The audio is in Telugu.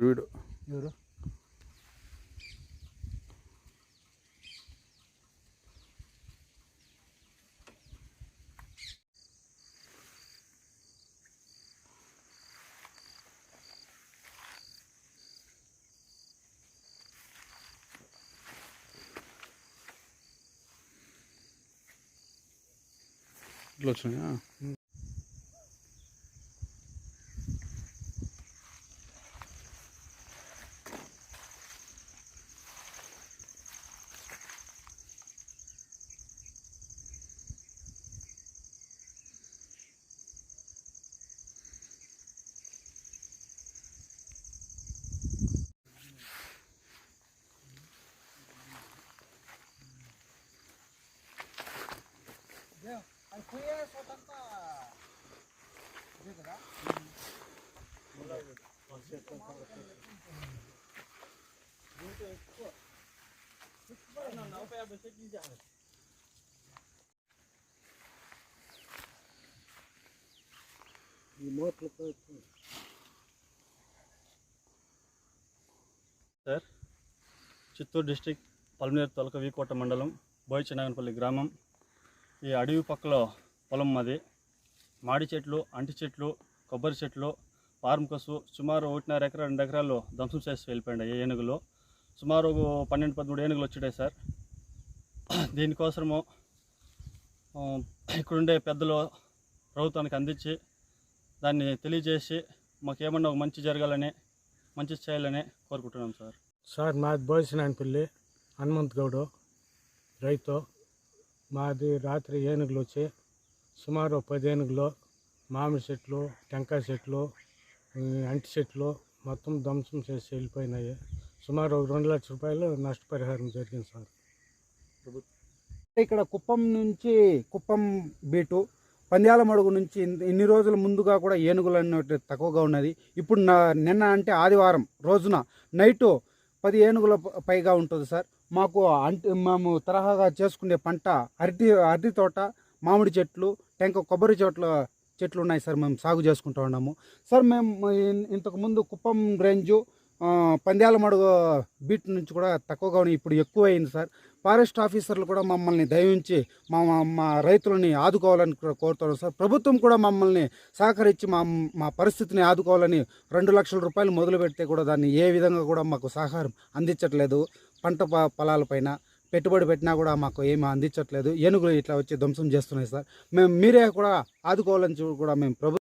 వీడు. ఎవరు? ఇట్లా వచ్చినాయా? సార్ చిత్తూరు డిస్టిక్ పల్మనేరు తొలక వీకోట మండలం బోయచనాగనపల్లి గ్రామం. ఈ అడవి పక్కలో పొలం మాది. మాడి చెట్లు అంటి చెట్లు కొబ్బరి చెట్లు పారం కసు సుమారు ఒకటిన్నర ఎకరా రెండు ఎకరాలు ధ్వంసం చేసి వెళ్ళిపోయాడు ఈ ఏనుగులు. సుమారు పన్నెండు పదమూడు ఏనుగులు వచ్చాయి సార్. దీనికోసము ఇక్కడుండే పెద్దలు ప్రభుత్వానికి అందించి దాన్ని తెలియజేసి మాకు ఏమన్నా ఒక మంచి జరగాలని మంచి చేయాలని కోరుకుంటున్నాం సార్. సార్ మాది బోసినాయనపల్లి హనుమంత్ గౌడు రైతు. మాది రాత్రి ఏనుగులు వచ్చి సుమారు పది ఏనుగులు మామిడి చెట్లు టెంకాయ చెట్లు అంటి చెట్లు మొత్తం ధ్వంసం చేసి వెళ్ళిపోయినాయి. సుమారు ఒక రెండు లక్షల రూపాయలు నష్టపరిహారం జరిగింది సార్. ఇక్కడ కుప్పం నుంచి కుప్పం బీటు పంద్యాల మడుగు నుంచి ఇన్ని రోజుల ముందుగా కూడా ఏనుగులు అనేటి తక్కువగా ఉన్నది. ఇప్పుడు నా నిన్న అంటే ఆదివారం రోజున నైటు పది ఏనుగుల పైగా ఉంటుంది సార్. మాకు అంటే మేము తరహాగా చేసుకునే పంట అరటి అరటి తోట మామిడి చెట్లు టెంక కొబ్బరి చెట్ల చెట్లు ఉన్నాయి సార్ మేము సాగు చేసుకుంటూ ఉన్నాము. సార్ మేము ఇంతకుముందు కుప్పం రేంజు పంద్యాల మడుగు బీట్ నుంచి కూడా తక్కువగా ఉన్నాయి ఇప్పుడు ఎక్కువ అయింది సార్. ఫారెస్ట్ ఆఫీసర్లు కూడా మమ్మల్ని దయించి మా మా- రైతులని ఆదుకోవాలని కూడా కోరుతున్నాం సార్. ప్రభుత్వం కూడా మమ్మల్ని సహకరించి మా మా పరిస్థితిని ఆదుకోవాలని రెండు లక్షల రూపాయలు మొదలు పెడితే కూడా దాన్ని ఏ విధంగా కూడా మాకు సహకారం అందించట్లేదు. పంట పొలాలపైన పెట్టుబడి పెట్టినా కూడా మాకు ఏమీ అందించట్లేదు. ఏనుగులు ఇట్లా వచ్చి ధ్వంసం చేస్తున్నాయి సార్. మేము మీరే కూడా ఆదుకోవాలని కూడా మేము ప్రభుత్వం